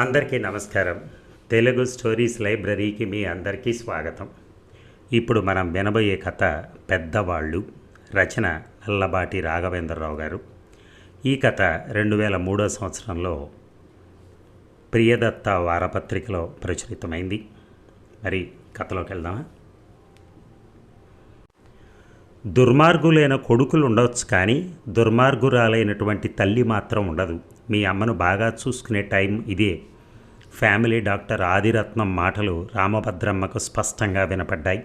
అందరికీ నమస్కారం. తెలుగు స్టోరీస్ లైబ్రరీకి మీ అందరికీ స్వాగతం. ఇప్పుడు మనం వినబోయే కథ పెద్దవాళ్ళు రచన నల్లబాటి రాఘవేంద్రరావు గారు. ఈ కథ రెండు వేల మూడో సంవత్సరంలో ప్రియదత్త వారపత్రికలో ప్రచురితమైంది. మరి కథలోకి వెళ్దామా? దుర్మార్గులైన కొడుకులు ఉండవచ్చు కానీ దుర్మార్గురాలైనటువంటి తల్లి మాత్రం ఉండదు. మీ అమ్మను బాగా చూసుకునే టైం ఇదే. ఫ్యామిలీ డాక్టర్ ఆదిరత్నం మాటలు రామభద్రమ్మకు స్పష్టంగా వినపడ్డాయి.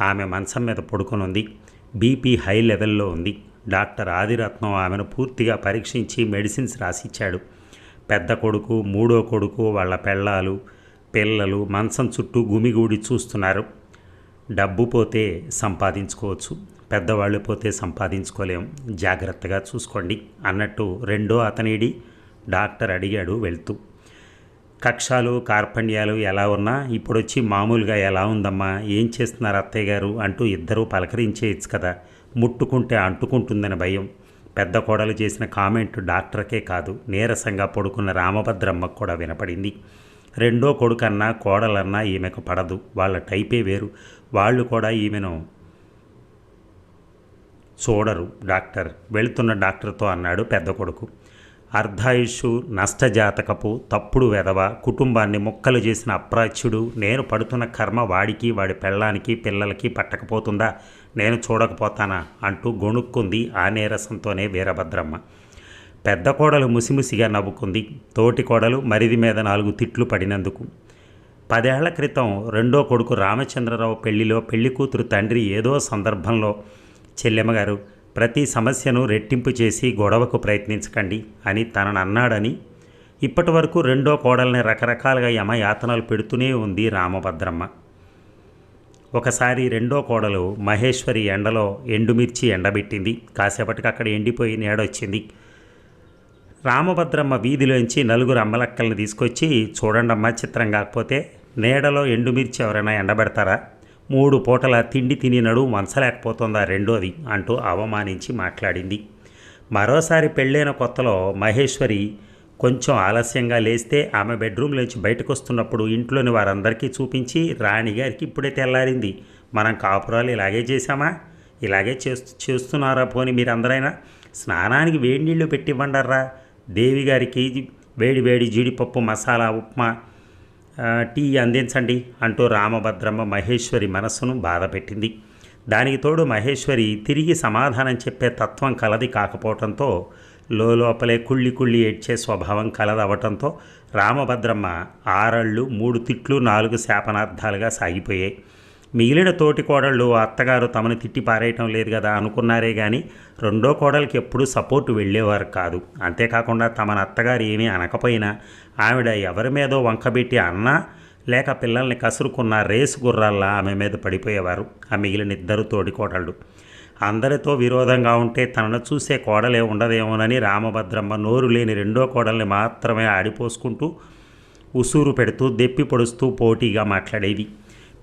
ఆమె మంచం మీద పడుకునుంది. బీపీ హై లెవెల్లో ఉంది. డాక్టర్ ఆదిరత్నం ఆమెను పూర్తిగా పరీక్షించి మెడిసిన్స్ రాసిచ్చాడు. పెద్ద కొడుకు మూడో కొడుకు వాళ్ళ పెళ్ళాలు పిల్లలు మంచం చుట్టూ గుమిగూడి చూస్తున్నారు. డబ్బు పోతే సంపాదించుకోవచ్చు. పెద్దవాళ్ళు పోతే సంపాదించుకోలేం. జాగ్రత్తగా చూసుకోండి అన్నట్టు రెండో అతనిడి డాక్టర్ అడిగాడు వెళ్తూ. కక్షాలు కార్పణ్యాలు ఎలా ఉన్నా ఇప్పుడొచ్చి మామూలుగా ఎలా ఉందమ్మా? ఏం చేస్తున్నారు అత్తయ్య గారు? అంటూ ఇద్దరూ పలకరించేయచ్చు కదా ముట్టుకుంటే అంటుకుంటుందని భయం. పెద్ద కోడలు చేసిన కామెంట్ డాక్టర్కే కాదు నీరసంగా పడుకున్న రామభద్రమ్మకు కూడా వినపడింది. రెండో కొడుకన్నా కోడలన్నా ఈమెకు పడదు. వాళ్ళ టైపే వేరు. వాళ్ళు కూడా ఈమెను చూడరు. డాక్టర్ వెళుతున్న డాక్టర్తో అన్నాడు పెద్ద కొడుకు. అర్ధాయుషు నష్టజాతకపు తప్పుడు వెధవ కుటుంబాన్ని ముక్కలు చేసిన అప్రాచ్యుడు నేను పడుతున్న కర్మ వాడికి వాడి పెళ్ళానికి పిల్లలకి పట్టకపోతుందా? నేను చూడకపోతానా? అంటూ గొణుక్కుంది ఆ నీరసంతోనే వీరభద్రమ్మ. పెద్ద కోడలు ముసిముసిగా నవ్వుకుంది. తోటి కోడలు మరిది మీద నాలుగు తిట్లు పడినందుకు. పదేళ్ళ క్రితం రెండో కొడుకు రామచంద్రరావు పెళ్ళిలో పెళ్ళి కూతురు తండ్రి ఏదో సందర్భంలో చెల్లెమ్మగారు ప్రతి సమస్యను రెట్టింపు చేసి గొడవకు ప్రయత్నించకండి అని తనను అన్నాడని ఇప్పటి వరకు రెండో కోడల్ని రకరకాలుగా యమయాతనలు పెడుతూనే ఉంది రామభద్రమ్మ. ఒకసారి రెండో కోడలు మహేశ్వరి ఎండలో ఎండుమిర్చి ఎండబెట్టింది. కాసేపటికి అక్కడ ఎండిపోయి నేడొచ్చింది. రామభద్రమ్మ వీధిలోంచి నలుగురు అమ్మలక్కల్ని తీసుకొచ్చి చూడండమ్మా చిత్రం కాకపోతే నీడలో ఎండుమిర్చి ఎవరైనా ఎండబెడతారా? మూడు పూటల తిండి తిని నడువు వంచలేకపోతుందా రెండోది అంటూ అవమానించి మాట్లాడింది. మరోసారి పెళ్ళైన కొత్తలో మహేశ్వరి కొంచెం ఆలస్యంగా లేస్తే ఆమె బెడ్రూమ్లోంచి బయటకు వస్తున్నప్పుడు ఇంట్లోని వారందరికీ చూపించి రాణిగారికి ఇప్పుడే తెల్లారింది. మనం కాపురాలు ఇలాగే చేశామా? ఇలాగే చేస్తూ చేస్తున్నారా పోని మీరందరైనా? స్నానానికి వేడి నీళ్ళు పెట్టివ్వండర్రా. దేవి గారికి వేడి వేడి జీడిపప్పు మసాలా ఉప్మా టీ అందించండి అంటూ రామభద్రమ్మ మహేశ్వరి మనస్సును బాధపెట్టింది దానికి తోడు మహేశ్వరి తిరిగి సమాధానం చెప్పే తత్వం కలది కాకపోవటంతో లోపలే కుళ్ళి కుళ్ళి ఏడ్చే స్వభావం కలదవటంతో రామభద్రమ్మ ఆరళ్ళు మూడు తిట్లు నాలుగు శాపనార్థాలుగా సాగిపోయాయి. మిగిలిన తోటి కోడళ్ళు అత్తగారు తమను తిట్టి పారేయటం లేదు కదా అనుకున్నారే కానీ రెండో కోడలికి ఎప్పుడూ సపోర్ట్ వెళ్ళేవారు కాదు. అంతేకాకుండా తమన అత్తగారు ఏమీ అనకపోయినా ఆవిడ ఎవరి మీదో వంకబెట్టి అన్నా లేక పిల్లల్ని కసురుకున్న రేసు గుర్రాల్లా ఆమె మీద పడిపోయేవారు ఆ మిగిలిన ఇద్దరు తోడి కోడళ్ళు. అందరితో విరోధంగా ఉంటే తనను చూసే కోడలే ఉండదేమోనని రామభద్రమ్మ నోరు లేని రెండో కోడల్ని మాత్రమే ఆడిపోసుకుంటూ ఉసూరు పెడుతూ దెప్పి పొడుస్తూ పోటీగా మాట్లాడేది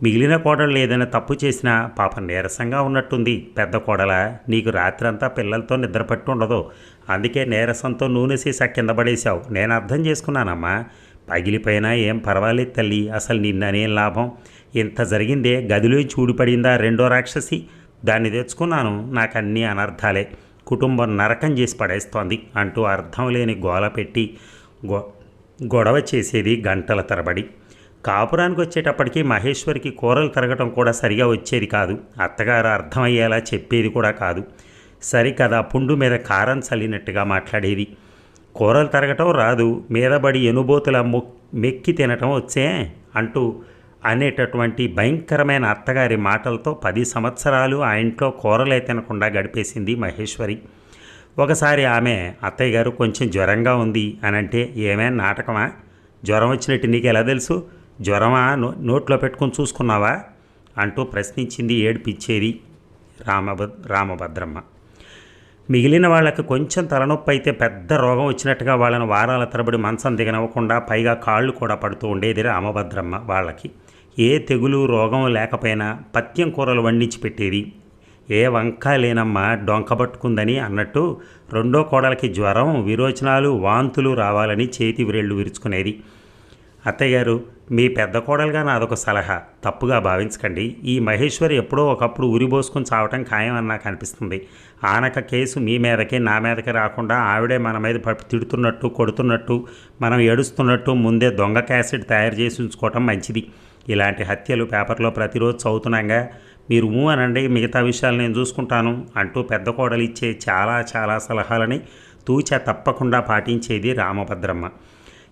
మిగిలిన కోడలు ఏదైనా తప్పు చేసినా పాపం నీరసంగా ఉన్నట్టుంది. పెద్ద కోడల నీకు రాత్రంతా పిల్లలతో నిద్రపట్టు ఉండదు. అందుకే నీరసంతో నూనె సీసా కింద పడేశావు. నేను అర్థం చేసుకున్నానమ్మా. పగిలిపోయినా ఏం పర్వాలేదు తల్లి. అసలు నిన్ననేం లాభం? ఇంత జరిగిందే గదిలో చూడిపడిందా రెండో రాక్షసి? దాన్ని తెచ్చుకున్నాను. నాకు అన్ని అనర్థాలే. కుటుంబం నరకం చేసి పడేస్తోంది అంటూ అర్థం లేని గోల పెట్టి గొ గొడవ చేసేది గంటల తరబడి. కాపురానికి వచ్చేటప్పటికి మహేశ్వరికి కూరలు తరగటం కూడా సరిగా వచ్చేది కాదు. అత్తగారు అర్థమయ్యేలా చెప్పేది కూడా కాదు. సరికదా పుండు మీద కారం చల్లినట్టుగా మాట్లాడేది. కూరలు తరగటం రాదు. మీదబడి ఎనుబోతుల మొక్ మెక్కి తినటం వచ్చే అంటూ అనేటటువంటి భయంకరమైన అత్తగారి మాటలతో పది సంవత్సరాలు ఆ ఇంట్లో కూరలే తినకుండా గడిపేసింది మహేశ్వరి. ఒకసారి ఆమె అత్తయ్య గారు కొంచెం జ్వరంగా ఉంది అని అంటే ఏమే నాటకమా? జ్వరం వచ్చినట్టు నీకు ఎలా తెలుసు? జ్వరమా? నో నోట్లో పెట్టుకొని చూసుకున్నావా? అంటూ ప్రశ్నించింది ఏడిపిచ్చేది రామభ రామభద్రమ్మ. మిగిలిన వాళ్ళకి కొంచెం తలనొప్పి అయితే పెద్ద రోగం వచ్చినట్టుగా వాళ్ళని వారాల తరబడి మంచం దిగనవ్వకుండా పైగా కాళ్ళు కూడా పడుతూ ఉండేది రామభద్రమ్మ వాళ్ళకి. ఏ తెగులు రోగం లేకపోయినా పత్యం కూరలు వండించి పెట్టేది. ఏ వంక లేనమ్మా డొంకబట్టుకుందని అన్నట్టు రెండో కోడలకి జ్వరం విరోచనాలు వాంతులు రావాలని చేతి విరేళ్ళు విరుచుకునేది. అత్తయ్య గారు మీ పెద్ద కోడలుగా నాదొక సలహా. తప్పుగా భావించకండి. ఈ మహేశ్వరి ఎప్పుడో ఒకప్పుడు ఉరిబోసుకుని చావటం ఖాయం అని నాకు అనిపిస్తుంది. ఆనక కేసు మీ మీదకి నా మీదకి రాకుండా ఆవిడే మన మీద తిడుతున్నట్టు కొడుతున్నట్టు మనం ఏడుస్తున్నట్టు ముందే దొంగ క్యాసెట్ తయారు చేసి ఉంచుకోవటం మంచిది. ఇలాంటి హత్యలు పేపర్లో ప్రతిరోజు చదువుతున్నాగా. మీరు ఊ అనండి మిగతా విషయాలు నేను చూసుకుంటాను అంటూ పెద్ద కోడలు ఇచ్చే చాలా చాలా సలహాలని తూచా తప్పకుండా పాటించేది రామభద్రమ్మ.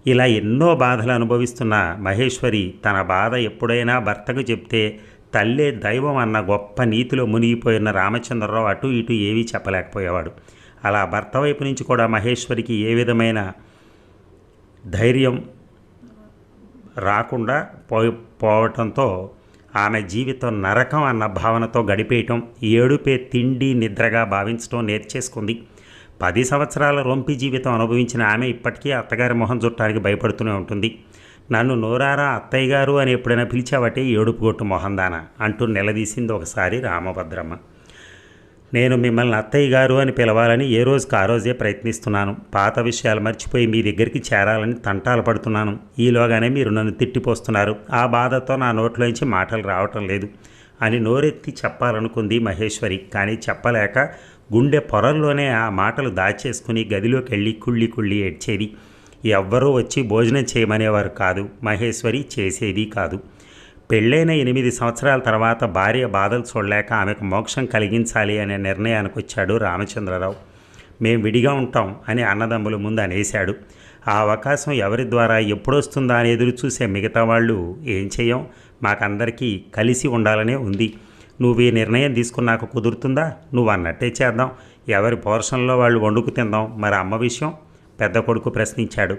ఇలా ఎన్నో బాధలు అనుభవిస్తున్న మహేశ్వరి తన బాధ ఎప్పుడైనా భర్తకు చెప్తే తల్లే దైవం అన్న గొప్ప నీతిలో మునిగిపోయిన రామచంద్రరావు అటు ఇటు ఏవీ చెప్పలేకపోయేవాడు. అలా భర్త వైపు నుంచి కూడా మహేశ్వరికి ఏ విధమైన ధైర్యం రాకుండా పో పోవటంతో ఆమె జీవితం నరకం అన్న భావనతో గడిపేయటం ఏడుపే తిండి నిద్రగా భావించడం నేర్చేసుకుంది. పది సంవత్సరాల రొంపి జీవితం అనుభవించిన ఆమె ఇప్పటికీ అత్తగారి మొహం చుట్టానికి భయపడుతూనే ఉంటుంది. నన్ను నోరారా అత్తయ్య గారు అని ఎప్పుడైనా పిలిచావటే ఏడుపు కొట్టు మొహందాన అంటూ నిలదీసింది ఒకసారి రామభద్రమ్మ. నేను మిమ్మల్ని అత్తయ్య గారు అని పిలవాలని ఏ రోజుకి ఆ రోజే ప్రయత్నిస్తున్నాను. పాత విషయాలు మర్చిపోయి మీ దగ్గరికి చేరాలని తంటాలు పడుతున్నాను. ఈలోగానే మీరు నన్ను తిట్టిపోస్తున్నారు. ఆ బాధతో నా నోట్లోంచి మాటలు రావటం లేదు అని నోరెత్తి చెప్పాలనుకుంది మహేశ్వరి. కానీ చెప్పలేక గుండె పొరల్లోనే ఆ మాటలు దాచేసుకుని గదిలోకి వెళ్ళి కుళ్ళి కుళ్ళి ఏడ్చేది. ఎవ్వరూ వచ్చి భోజనం చేయమనేవారు కాదు. మహేశ్వరి చేసేది కాదు. పెళ్ళైన ఎనిమిది సంవత్సరాల తర్వాత భార్య బాధలు చూడలేక ఆమెకు మోక్షం కలిగించాలి అనే నిర్ణయానికి వచ్చాడు రామచంద్రరావు. మేం విడిగా ఉంటాం అని అన్నదమ్ముల ముందు అనేశాడు. ఆ అవకాశం ఎవరి ద్వారా ఎప్పుడొస్తుందా అని ఎదురు చూసే మిగతా వాళ్ళు ఏం చేయం మాకందరికీ కలిసి ఉండాలనే ఉంది. నువ్వు ఈ నిర్ణయం తీసుకున్నాక కుదురుతుందా? నువ్వు అన్నట్టే చేద్దాం. ఎవరి పోర్షన్లో వాళ్ళు వండుకు తిందాం. మరి అమ్మ విషయం? పెద్ద కొడుకు ప్రశ్నించాడు.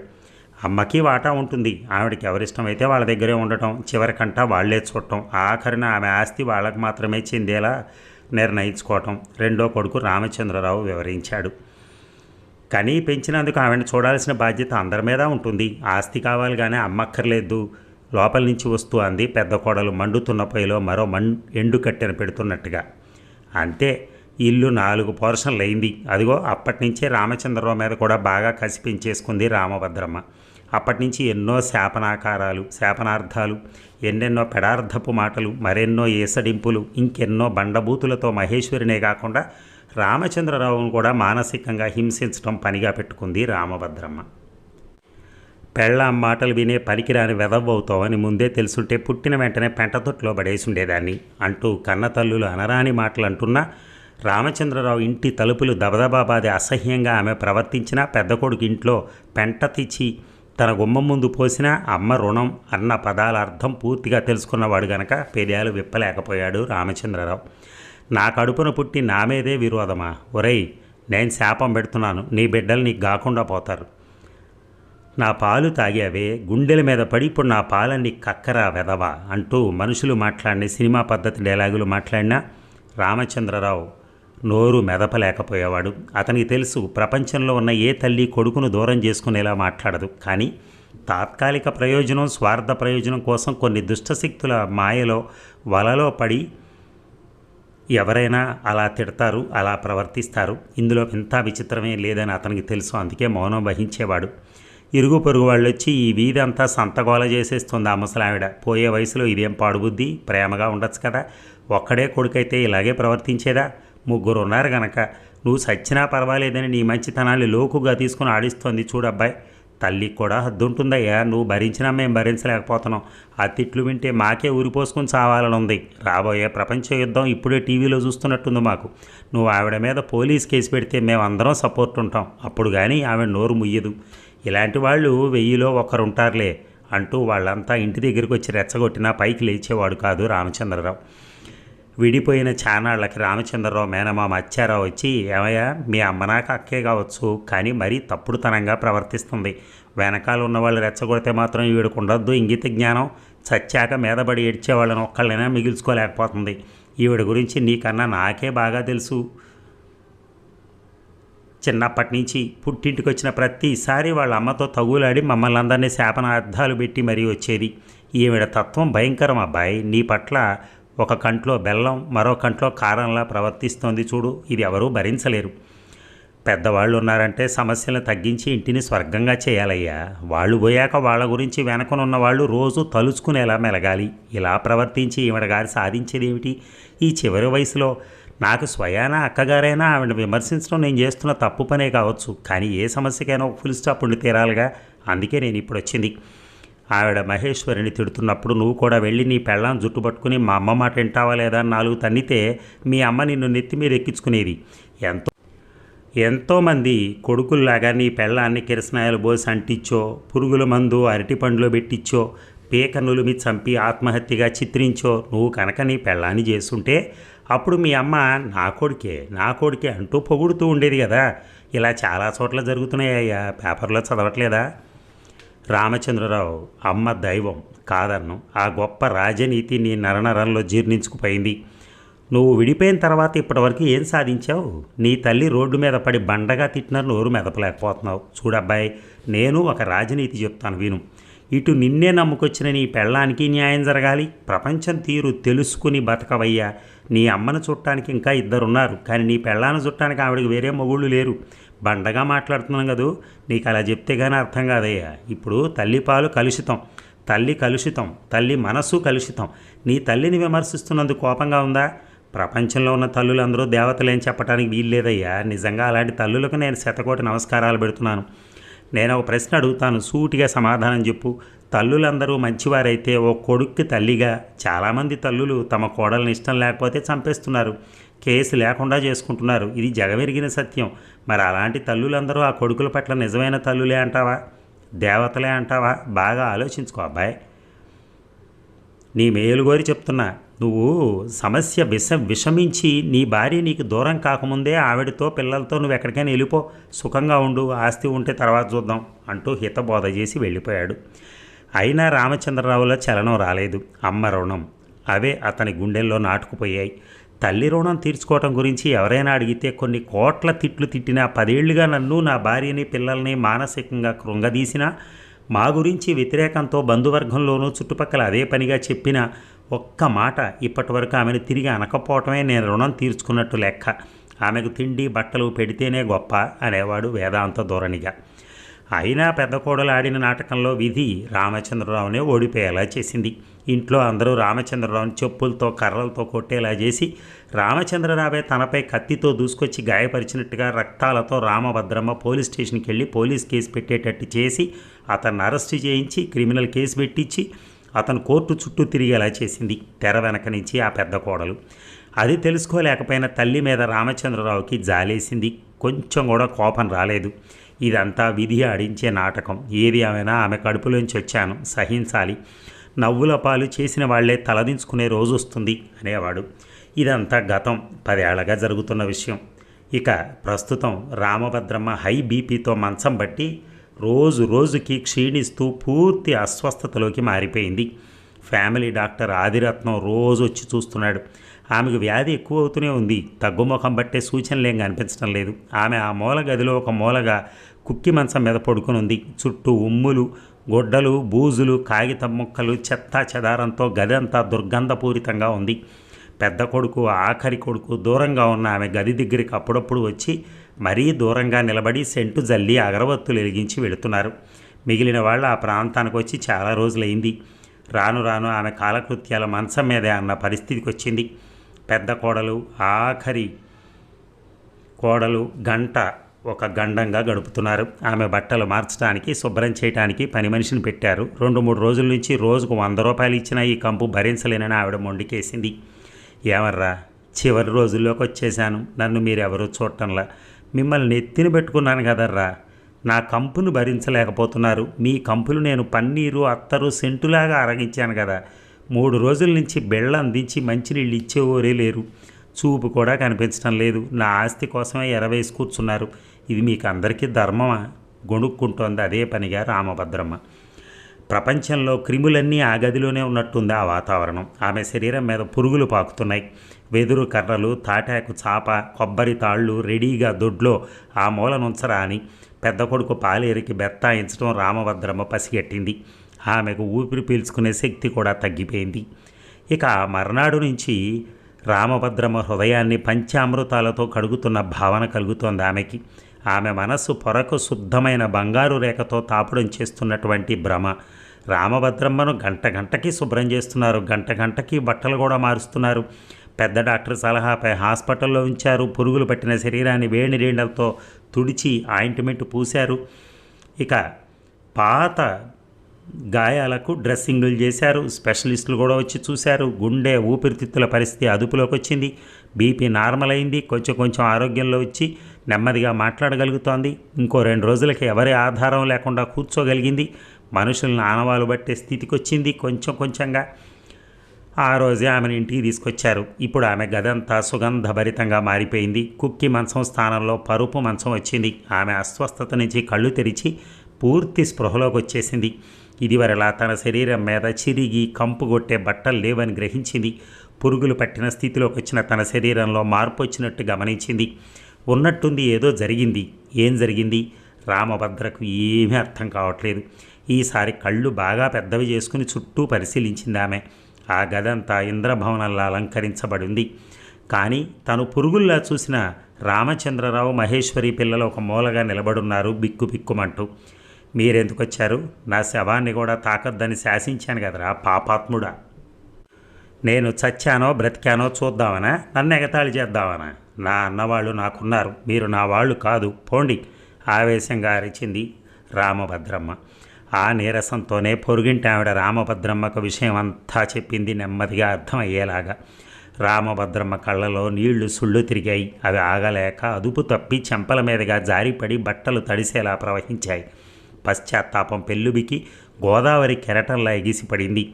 అమ్మకి వాటా ఉంటుంది. ఆవిడకి ఎవరిష్టమైతే వాళ్ళ దగ్గరే ఉండటం చివరికంటా వాళ్ళే చూడటం. ఆఖరిన ఆమె ఆస్తి వాళ్ళకు మాత్రమే చెందేలా నిర్ణయించుకోవటం. రెండో కొడుకు రామచంద్రరావు వివరించాడు. కనీ పెంచినందుకు ఆవిడని చూడాల్సిన బాధ్యత అందరి మీద ఉంటుంది. ఆస్తి కావాలి కానీ అమ్మక్కర్లేదు. లోపల నుంచి వస్తూ అంది పెద్ద కోడలు మండుతున్న పొయ్యిలో మరో మం ఎండు కట్టెను పెడుతున్నట్టుగా. అంతే ఇల్లు నాలుగు పోర్షన్లు అయింది. అదిగో అప్పటి నుంచే రామచంద్రరావు మీద కూడా బాగా కసి పెంచేసుకుంది రామభద్రమ్మ. అప్పటి నుంచి ఎన్నో శాపనాకారాలు శాపనార్థాలు ఎన్నెన్నో పెడార్థపు మాటలు మరెన్నో ఏసడింపులు ఇంకెన్నో బండబూతులతో మహేశ్వరినే కాకుండా రామచంద్రరావును కూడా మానసికంగా హింసించడం పనిగా పెట్టుకుంది రామభద్రమ్మ. పెళ్ళాం మాటలు వినే పనికిరాని వెదవ్వవుతావని ముందే తెలుసుంటే పుట్టిన వెంటనే పెంటతొట్లో పడేసుండేదాన్ని అంటూ కన్నతల్లులు అనరాని మాటలు అంటున్నా రామచంద్రరావు ఇంటి తలుపులు దబదబాబాది అసహ్యంగా ఆమె ప్రవర్తించినా పెద్ద కొడుకు ఇంట్లో పెంట తెచ్చి తన గుమ్మం ముందు పోసిన అమ్మ రుణం అన్న పదాల అర్థం పూర్తిగా తెలుసుకున్నవాడు గనక పెదాలు విప్పలేకపోయాడు రామచంద్రరావు. నా కడుపున పుట్టి నా మీదే విరోధమా? ఒరేయ్ నేను శాపం పెడుతున్నాను. నీ బిడ్డలు నీకు కాకుండా పోతారు. నా పాలు తాగావే గుండెల మీద పడి ఇప్పుడు నా పాలన్నీ కక్కరా వెదవా అంటూ మనుషులు మాట్లాడిన సినిమా పద్ధతి డైలాగులు మాట్లాడినా రామచంద్రరావు నోరు మెదపలేకపోయేవాడు. అతనికి తెలుసు ప్రపంచంలో ఉన్న ఏ తల్లి కొడుకును దూరం చేసుకునేలా మాట్లాడదు. కానీ తాత్కాలిక ప్రయోజనం స్వార్థ ప్రయోజనం కోసం కొన్ని దుష్టశక్తుల మాయలో వలలో పడి ఎవరైనా అలా తిడతారు అలా ప్రవర్తిస్తారు. ఇందులో ఇంత విచిత్రమే లేదని అతనికి తెలుసు. అందుకే మౌనం వహించేవాడు. ఇరుగు పొరుగు వాళ్ళు వచ్చి ఈ వీధి అంతా సంతగోల చేసేస్తుంది ఆ ముసలావిడ. పోయే వయసులో ఇదేం పాడుబుద్ధి ప్రేమగా ఉండొచ్చు కదా. ఒక్కడే కొడుకైతే ఇలాగే ప్రవర్తించేదా? ముగ్గురు ఉన్నారు గనక. నువ్వు సచ్చినా పర్వాలేదని నీ మంచితనాన్ని లోకుగా తీసుకుని ఆడిస్తోంది చూడబ్బాయి. తల్లికి కూడా హద్దుంటుందయ్యా. నువ్వు భరించినా మేము భరించలేకపోతున్నాం. ఆ తిట్లు వింటే మాకే ఊరిపోసుకుని చావాలని ఉంది రాబోయే ప్రపంచ యుద్ధం ఇప్పుడే టీవీలో చూస్తున్నట్టుంది మాకు. నువ్వు ఆవిడ మీద పోలీస్ కేసు పెడితే మేమందరం సపోర్ట్ ఉంటాం. అప్పుడు కానీ ఆవిడ నోరు ముయ్యదు. ఇలాంటి వాళ్ళు వెయ్యిలో ఒకరుంటారులే అంటూ వాళ్ళంతా ఇంటి దగ్గరికి వచ్చి రెచ్చగొట్టినా పైకి లేచేవాడు కాదు రామచంద్రరావు. విడిపోయిన చానాళ్ళకి రామచంద్రరావు మేనమామ అచ్చారావు వచ్చి ఏమయ్యా మీ అమ్మ నాకు అక్కే కావచ్చు కానీ మరీ తప్పుడుతనంగా ప్రవర్తిస్తుంది. వెనకాల ఉన్న వాళ్ళు రెచ్చగొడితే మాత్రం వీడికి ఉండొద్దు ఇంగిత జ్ఞానం. చచ్చాక మీదబడి ఏడ్చేవాళ్ళని ఒక్కళ్ళైనా మిగిల్చుకోలేకపోతుంది. ఈవిడ గురించి నీకన్నా నాకే బాగా తెలుసు. చిన్నప్పటి నుంచి పుట్టింటికి వచ్చిన ప్రతిసారి వాళ్ళ అమ్మతో తగులాడి మమ్మల్ని అందరినీ శాపనార్థాలు పెట్టి మరీ వచ్చేది. ఈవిడ తత్వం భయంకరం అబ్బాయి. నీ పట్ల ఒక కంట్లో బెల్లం మరో కంట్లో కారంలా ప్రవర్తిస్తోంది చూడు ఇది ఎవరూ భరించలేరు. పెద్దవాళ్ళు ఉన్నారంటే సమస్యలను తగ్గించి ఇంటిని స్వర్గంగా చేయాలయ్యా. వాళ్ళు పోయాక వాళ్ళ గురించి వెనకనున్న వాళ్ళు రోజు తలుచుకునేలా మెలగాలి. ఇలా ప్రవర్తించి ఈవిడ గారు సాధించేది ఏమిటి ఈ చివరి వయసులో నాకు స్వయాన అక్కగారైనా ఆవిడ విమర్శించడం నేను చేస్తున్న తప్పు పనే కావచ్చు. కానీ ఏ సమస్యకైనా ఒక ఫుల్ స్టాప్ ఉండి తీరాలిగా. అందుకే నేను ఇప్పుడు వచ్చింది. ఆవిడ మహేశ్వరిని తిడుతున్నప్పుడు నువ్వు కూడా వెళ్ళి నీ పెళ్ళాం జుట్టు పట్టుకుని మా అమ్మ మాట వింటావా లేదా అని నాలుగు తన్నితే మీ అమ్మ నిన్ను నెత్తి మీద ఎక్కించుకునేది. ఎంతో ఎంతోమంది కొడుకుల్లాగా నీ పెళ్ళాన్ని కిరసనాయలు పోసి అంటించో పురుగుల మందు అరటిపండులో పెట్టిచ్చో పీక నులిమి చంపి ఆత్మహత్యగా చిత్రించో నువ్వు కనుక నీ పెళ్ళాన్ని చేస్తుంటే అప్పుడు మీ అమ్మ నా కొడుకే నా కొడుకే అంటూ పొగుడుతూ ఉండేది కదా. ఇలా చాలా చోట్ల జరుగుతున్నాయ్యా పేపర్లో చదవట్లేదా? రామచంద్రరావు అమ్మ దైవం కాదన్ను ఆ గొప్ప రాజనీతి నీ నరనరంలో జీర్ణించుకుపోయింది. నువ్వు విడిపోయిన తర్వాత ఇప్పటివరకు ఏం సాధించావు? నీ తల్లి రోడ్డు మీద పడి బండగా తిట్టిన నోరు మెదపలేకపోతున్నావు. చూడబ్బాయి నేను ఒక రాజనీతి చెప్తాను విను. ఇటు నిన్నే నమ్ముకొచ్చిన నీ పెళ్ళానికి న్యాయం జరగాలి. ప్రపంచం తీరు తెలుసుకుని బతకవయ్యా. నీ అమ్మను చుట్టానికి ఇంకా ఇద్దరున్నారు. కానీ నీ పెళ్ళాన్ని చుట్టానికి ఆవిడకి వేరే మొగుళ్ళు లేరు. బండగా మాట్లాడుతున్నాం కదూ? నీకు అలా చెప్తే కానీ అర్థం కాదయ్యా. ఇప్పుడు తల్లి పాలు కలుషితం. తల్లి కలుషితం. తల్లి మనస్సు కలుషితం. నీ తల్లిని విమర్శిస్తున్నందుకు కోపంగా ఉందా? ప్రపంచంలో ఉన్న తల్లులందరూ దేవతలేని చెప్పడానికి వీల్లేదయ్యా. నిజంగా అలాంటి తల్లులకు నేను శతకోటి నమస్కారాలు పెడుతున్నాను. నేను ఒక ప్రశ్న అడుగుతాను సూటిగా సమాధానం చెప్పు. తల్లులందరూ మంచివారైతే ఓ కొడుక్కి తల్లిగా చాలామంది తల్లులు తమ కోడల్ని ఇష్టం లేకపోతే చంపేస్తున్నారు. కేసు లేకుండా చేసుకుంటున్నారు. ఇది జగమెరిగిన సత్యం. మరి అలాంటి తల్లులందరూ ఆ కొడుకుల పట్ల నిజమైన తల్లులే అంటావా? దేవతలే అంటావా? బాగా ఆలోచించుకో అబ్బాయి. నీ మేలుగోరి చెప్తున్నా. నువ్వు సమస్య విష విషమించి నీ భార్య నీకు దూరం కాకముందే ఆవిడతో పిల్లలతో నువ్వు ఎక్కడికైనా వెళ్ళిపో సుఖంగా ఉండు ఆస్తి ఉంటే తర్వాత చూద్దాం అంటూ హితబోధ చేసి వెళ్ళిపోయాడు. అయినా రామచంద్రరావులో చలనం రాలేదు. అమ్మ రుణం. అవే అతని గుండెల్లో నాటుకుపోయాయి. తల్లి రుణం తీర్చుకోవటం గురించి ఎవరైనా అడిగితే కొన్ని కోట్ల తిట్లు తిట్టినా పదేళ్ళుగా నన్ను నా భార్యని పిల్లల్ని మానసికంగా కృంగదీసినా మా గురించి వ్యతిరేకంతో బంధువర్గంలోనూ చుట్టుపక్కల అదే పనిగా చెప్పిన ఒక్క మాట ఇప్పటి వరకు ఆమెను తిరిగి అనకపోవటమే నేను రుణం తీర్చుకున్నట్టు లెక్క. ఆమెకు తిండి బట్టలు పెడితేనే గొప్ప అనేవాడు వేదాంత ధోరణిగా. అయినా పెద్ద కోడలు ఆడిన నాటకంలో విధి రామచంద్రరావునే ఓడిపోయేలా చేసింది. ఇంట్లో అందరూ రామచంద్రరావుని చెప్పులతో కర్రలతో కొట్టేలా చేసి రామచంద్రరావే తనపై కత్తితో దూసుకొచ్చి గాయపరిచినట్టుగా రక్తాలతో రామభద్రమ్మ పోలీస్ స్టేషన్కి వెళ్ళి పోలీస్ కేసు పెట్టేటట్టు చేసి అతన్ని అరెస్ట్ చేయించి క్రిమినల్ కేసు పెట్టించి అతను కోర్టు చుట్టూ తిరిగేలా చేసింది తెర వెనక నుంచి ఆ పెద్ద కోడలు. అది తెలుసుకోలేకపోయిన తల్లి మీద రామచంద్రరావుకి జాలేసింది. కొంచెం కూడా కోపం రాలేదు. ఇదంతా విధి ఆడించే నాటకం. ఏది ఏమైనా ఆమె కడుపులోంచి వచ్చాను. సహించాలి. నవ్వుల పాలు చేసిన వాళ్ళే తలదించుకునే రోజు వస్తుంది అనేవాడు. ఇదంతా గతం. పదేళ్ళగా జరుగుతున్న విషయం. ఇక ప్రస్తుతం రామభద్రమ్మ హై బీపీతో మంచం బట్టి రోజు రోజుకి క్షీణిస్తూ పూర్తి అస్వస్థతలోకి మారిపోయింది. ఫ్యామిలీ డాక్టర్ ఆదిరత్నం రోజు వచ్చి చూస్తున్నాడు. ఆమెకు వ్యాధి ఎక్కువ అవుతూనే ఉంది. తగ్గుముఖం బట్టే సూచనలు ఏం కనిపించడం లేదు. ఆమె ఆ మూల గదిలో ఒక మూలగా కుక్కి మంచం మీద పడుకుని ఉంది. చుట్టూ ఉమ్ములు గుడ్డలు బూజులు కాగితం ముక్కలు చెత్త చెదారంతో గది అంతా దుర్గంధపూరితంగా ఉంది. పెద్ద కొడుకు ఆఖరి కొడుకు దూరంగా ఉన్న ఆమె గది దగ్గరికి అప్పుడప్పుడు వచ్చి మరీ దూరంగా నిలబడి సెంటు జల్లి అగరవత్తులు వెలిగించి వెళుతున్నారు. మిగిలిన వాళ్ళు ఆ ప్రాంతానికి వచ్చి చాలా రోజులైంది. రాను రాను ఆమె కాలకృత్యాల మంచం మీదే అన్న పరిస్థితికి వచ్చింది. పెద్ద కోడలు ఆఖరి కోడలు గంట ఒక గండంగా గడుపుతున్నారు. ఆమె బట్టలు మార్చడానికి శుభ్రం చేయడానికి పని మనిషిని పెట్టారు. రెండు మూడు రోజుల నుంచి రోజుకు వంద రూపాయలు ఇచ్చిన ఈ కంపు భరించలేనని ఆవిడ మొండికేసింది. ఏమర్రా చివరి రోజుల్లోకి వచ్చేసాను నన్ను మీరెవరూ చూడటంలా మిమ్మల్ని ఎత్తిన పెట్టుకున్నాను కదర్రా. నా కంపును భరించలేకపోతున్నారు. మీ కంపులు నేను పన్నీరు అత్తరు సెంటులాగా అరగించాను కదా. మూడు రోజుల నుంచి బెళ్ళ అందించి మంచినీళ్ళు ఇచ్చేవోరే లేరు. చూపు కూడా కనిపించడం లేదు. నా ఆస్తి కోసమే ఎరవేసి కూర్చున్నారు. ఇది మీకు అందరికీ ధర్మమా? గొణుక్కుంటోంది అదే పనిగా రామభద్రమ్మ. ప్రపంచంలో క్రిములన్నీ ఆ గదిలోనే ఉన్నట్టుంది ఆ వాతావరణం. ఆమె శరీరం మీద పురుగులు పాకుతున్నాయి. వెదురు కర్రలు తాటాకు చాప కొబ్బరి తాళ్ళు రెడీగా దొడ్లో ఆ మూలనుంచరా అని పెద్ద కొడుకు పాలేరికి బెత్తాయించడం రామభద్రమ్మ పసిగట్టింది. ఆమెకు ఊపిరి పీల్చుకునే శక్తి కూడా తగ్గిపోయింది. ఇక మర్నాడు నుంచి రామభద్రమ్మ హృదయాన్ని పంచామృతాలతో కడుగుతున్న భావన కలుగుతోంది ఆమెకి. ఆమె మనస్సు పొరకు శుద్ధమైన బంగారు రేఖతో తాపుడం చేస్తున్నటువంటి భ్రమ. రామభద్రమ్మను గంట గంటకి శుభ్రం చేస్తున్నారు గంట గంటకి బట్టలు కూడా మారుస్తున్నారు. పెద్ద డాక్టర్ సలహాపై హాస్పిటల్లో ఉంచారు. పురుగులు పట్టిన శరీరాన్ని వేడి నీళ్ళతో తుడిచి ఆయింట్మెంట్ పూశారు. ఇక పాత గాయాలకు డ్రెస్సింగులు చేశారు. స్పెషలిస్టులు కూడా వచ్చి చూశారు. గుండె ఊపిరితిత్తుల పరిస్థితి అదుపులోకి వచ్చింది. బీపీ నార్మల్ అయింది. కొంచెం కొంచెం ఆరోగ్యంలో వచ్చి నెమ్మదిగా మాట్లాడగలుగుతోంది. ఇంకో రెండు రోజులకి ఎవరి ఆధారం లేకుండా కూర్చోగలిగింది. మనుషులను ఆనవాలు పట్టే స్థితికి వచ్చింది. కొంచెం కొంచెంగా ఆ రోజే ఆమెను ఇంటికి తీసుకొచ్చారు. ఇప్పుడు ఆమె గదంతా సుగంధభరితంగా మారిపోయింది. కుక్కి మంచం స్థానంలో పరుపు మంచం వచ్చింది. ఆమె అస్వస్థత నుంచి కళ్ళు తెరిచి పూర్తి స్పృహలోకి వచ్చేసింది. ఇదివరలా తన శరీరం మీద చిరిగి కంపు కొట్టే బట్టలు లేవని గ్రహించింది. పురుగులు పట్టిన స్థితిలోకి వచ్చిన తన శరీరంలో మార్పు వచ్చినట్టు గమనించింది. ఉన్నట్టుంది ఏదో జరిగింది. ఏం జరిగింది? రామభద్రకు ఏమీ అర్థం కావట్లేదు. ఈసారి కళ్ళు బాగా పెద్దవి చేసుకుని చుట్టూ పరిశీలించింది ఆమె. ఆ గదంతా ఇంద్రభవనంలా అలంకరించబడింది. కానీ తను పురుగుల్లా చూసిన రామచంద్రరావు మహేశ్వరి పిల్లలు ఒక మూలగా నిలబడున్నారు బిక్కు బిక్కుమంటూ. మీరెందుకు వచ్చారు నా శవాన్ని కూడా తాకద్దని శాసించాను కదరా పాపాత్ముడా. నేను చచ్చానో బ్రతికానో చూద్దామనా? నన్ను ఎగతాళి చేద్దామనా నా అన్నవాళ్ళు నాకున్నారు. మీరు నా వాళ్ళు కాదు. పోండి ఆవేశంగా అరిచింది రామభద్రమ్మ. ఆ నీరసంతోనే పొరుగింటి ఆవిడ రామభద్రమ్మకు విషయం అంతా చెప్పింది నెమ్మదిగా అర్థమయ్యేలాగా. రామభద్రమ్మ కళ్ళలో నీళ్ళు సుళ్ళు తిరిగాయి. అవి ఆగలేక అదుపు తప్పి చెంపల మీదుగా జారిపడి బట్టలు తడిసేలా ప్రవహించాయి. పశ్చాత్తాపం పెళ్ళుబికి గోదావరి కెరటంలా ఎగిసిపడింది.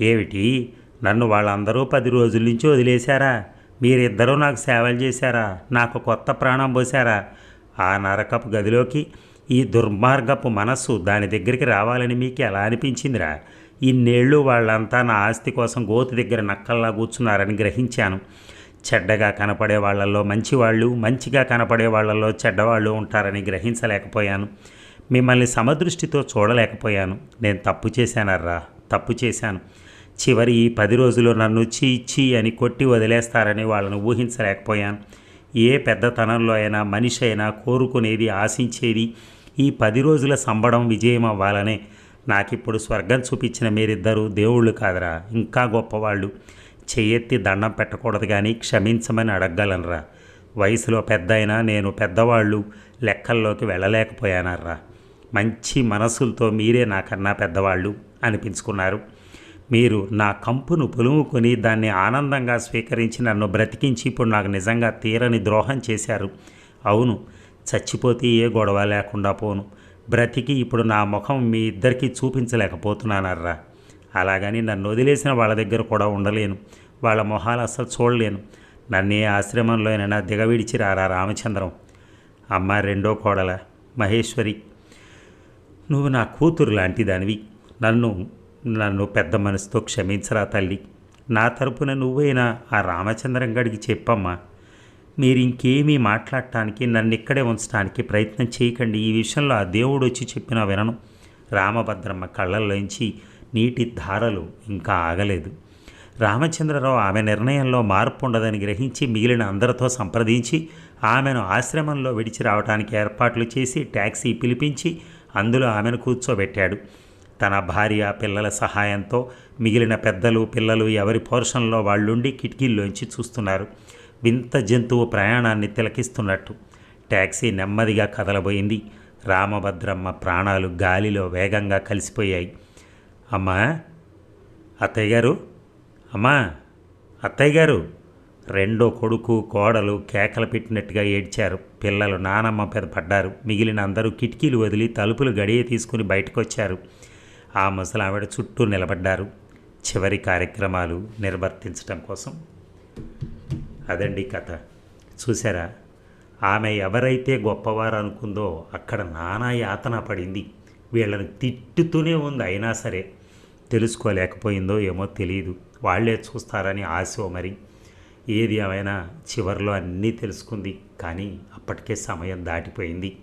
ఏమిటి? నన్ను వాళ్ళందరూ పది రోజుల నుంచి వదిలేశారా? మీరిద్దరూ నాకు సేవలు చేశారా? నాకు కొత్త ప్రాణం పోశారా? ఆ నరకపు గదిలోకి ఈ దుర్మార్గపు మనస్సు దాని దగ్గరికి రావాలని మీకు ఎలా అనిపించిందిరా. ఇన్నేళ్ళు వాళ్ళంతా నా ఆస్తి కోసం గోతి దగ్గర నక్కల్లా కూర్చున్నారని గ్రహించాను. చెడ్డగా కనపడే వాళ్ళల్లో మంచివాళ్ళు మంచిగా కనపడే వాళ్ళల్లో చెడ్డవాళ్ళు ఉంటారని గ్రహించలేకపోయాను. మిమ్మల్ని సమదృష్టితో చూడలేకపోయాను. నేను తప్పు చేశానర్రా తప్పు చేశాను. చివరి ఈ పది రోజులు నన్ను చీ చీ అని కొట్టి వదిలేస్తారని వాళ్ళను ఊహించలేకపోయాను. ఏ పెద్దతనంలో అయినా మనిషి అయినా కోరుకునేది ఆశించేది ఈ పది రోజుల సంబడం విజయం అవ్వాలనే నాకిప్పుడు స్వర్గం చూపించిన మీరిద్దరూ దేవుళ్ళు కాదరా ఇంకా గొప్పవాళ్ళు. చెయ్యెత్తి దండం పెట్టకూడదు కానీ క్షమించమని అడగగలనరా. వయసులో పెద్ద అయినా నేను పెద్దవాళ్ళు లెక్కల్లోకి వెళ్ళలేకపోయానర్రా మంచి మనసులతో మీరే నాకన్నా పెద్దవాళ్ళు అనిపించుకున్నారు. మీరు నా కంపును పులుముకొని దాన్ని ఆనందంగా స్వీకరించి నన్ను బ్రతికించి ఇప్పుడు నాకు నిజంగా తీరని ద్రోహం చేశారు. అవును చచ్చిపోతే ఏ గొడవ లేకుండా పోను. బ్రతికి ఇప్పుడు నా ముఖం మీ ఇద్దరికీ చూపించలేకపోతున్నానర్రా. అలాగని నన్ను వదిలేసిన వాళ్ళ దగ్గర కూడా ఉండలేను. వాళ్ళ మొహాలు అస్సలు చూడలేను. నన్ను ఏ ఆశ్రమంలోనైనా దిగవిడిచి రారా రామచంద్రం. అమ్మ రెండో కోడల మహేశ్వరి. నువ్వు నా కూతురు లాంటి దానివి నన్ను నన్ను పెద్ద మనసుతో క్షమించరా తల్లి. నా తరపున నువ్వైనా ఆ రామచంద్రం గడికి చెప్పమ్మా. మీరు ఇంకేమీ మాట్లాడటానికి నన్ను ఇక్కడే ఉంచడానికి ప్రయత్నం చేయకండి. ఈ విషయంలో ఆ దేవుడు వచ్చి చెప్పిన వినను. రామభద్రమ్మ కళ్ళల్లోంచి నీటి ధారలు ఇంకా ఆగలేదు. రామచంద్రరావు ఆమె నిర్ణయంలో మార్పు ఉండదని గ్రహించి మిగిలిన అందరితో సంప్రదించి ఆమెను ఆశ్రమంలో విడిచి రావడానికి ఏర్పాట్లు చేసి ట్యాక్సీ పిలిపించి అందులో ఆమెను కూర్చోబెట్టాడు. తన భార్య పిల్లల సహాయంతో మిగిలిన పెద్దలు పిల్లలు ఎవరి పోర్షన్లో వాళ్ళుండి కిటికీల్లోంచి చూస్తున్నారు. వింత జంతువు ప్రయాణాన్ని తిలకిస్తున్నట్టు. ట్యాక్సీ నెమ్మదిగా కదలబోయింది. రామభద్రమ్మ ప్రాణాలు గాలిలో వేగంగా కలిసిపోయాయి. అమ్మా! అత్తయ్య గారు! అమ్మా! అత్తయ్య గారు! రెండో కొడుకు కోడలు కేకలు పెట్టినట్టుగా ఏడ్చారు. పిల్లలు నానమ్మ పెద పడ్డారు. మిగిలిన అందరూ కిటికీలు వదిలి తలుపులు గడియ తీసుకుని బయటకొచ్చారు. ఆ ముసలావిడ చుట్టూ నిలబడ్డారు. చివరి కార్యక్రమాలు నిర్వర్తించడం కోసం. అదండి కథ. చూసారా ఆమె ఎవరైతే గొప్పవారు అనుకుందో అక్కడ నానా యాతన పడింది. వీళ్ళని తిట్టుతూనే ఉంది. అయినా సరే తెలుసుకోలేకపోయిందో ఏమో తెలియదు వాళ్ళే చూస్తారని ఆశ మరి. ఏది ఏమైనా చివరిలో అన్నీ తెలుసుకుంది. కానీ అప్పటికే సమయం దాటిపోయింది.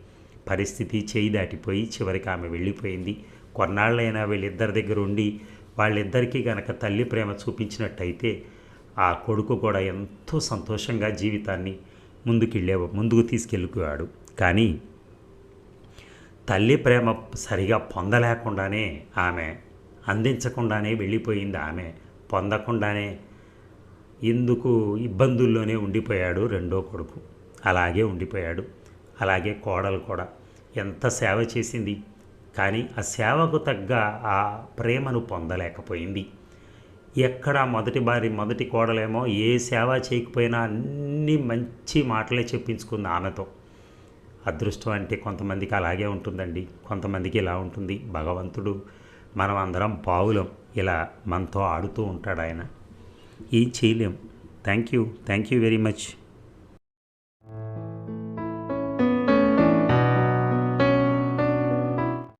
పరిస్థితి చేయి దాటిపోయి చివరికి ఆమె వెళ్ళిపోయింది. కొన్నాళ్ళైనా వీళ్ళిద్దరి దగ్గర ఉండి వాళ్ళిద్దరికీ గనక తల్లి ప్రేమ చూపించినట్టయితే ఆ కొడుకు కూడా ఎంతో సంతోషంగా జీవితాన్ని ముందుకెళ్ళే ముందుకు తీసుకెళ్ళిపోయాడు. కానీ తల్లి ప్రేమ సరిగా పొందలేకుండానే ఆమె అందించకుండానే వెళ్ళిపోయింది. ఆమె పొందకుండానే ఎందుకు ఇబ్బందుల్లోనే ఉండిపోయాడు రెండో కొడుకు. అలాగే ఉండిపోయాడు. అలాగే కోడలు కూడా ఎంత సేవ చేసింది. కానీ ఆ సేవకు తగ్గ ఆ ప్రేమను పొందలేకపోయింది. ఎక్కడ మొదటి బారి మొదటి కోడలేమో ఏ సేవ చేయకపోయినా అన్ని మంచి మాటలే చెప్పించుకుంది ఆమెతో. అదృష్టం అంటే కొంతమందికి అలాగే ఉంటుందండి. కొంతమందికి ఇలా ఉంటుంది. భగవంతుడు మనం అందరం పావులం. ఇలా మనతో ఆడుతూ ఉంటాడు ఆయన. ఏం చేయలేం. Thank you thank you very much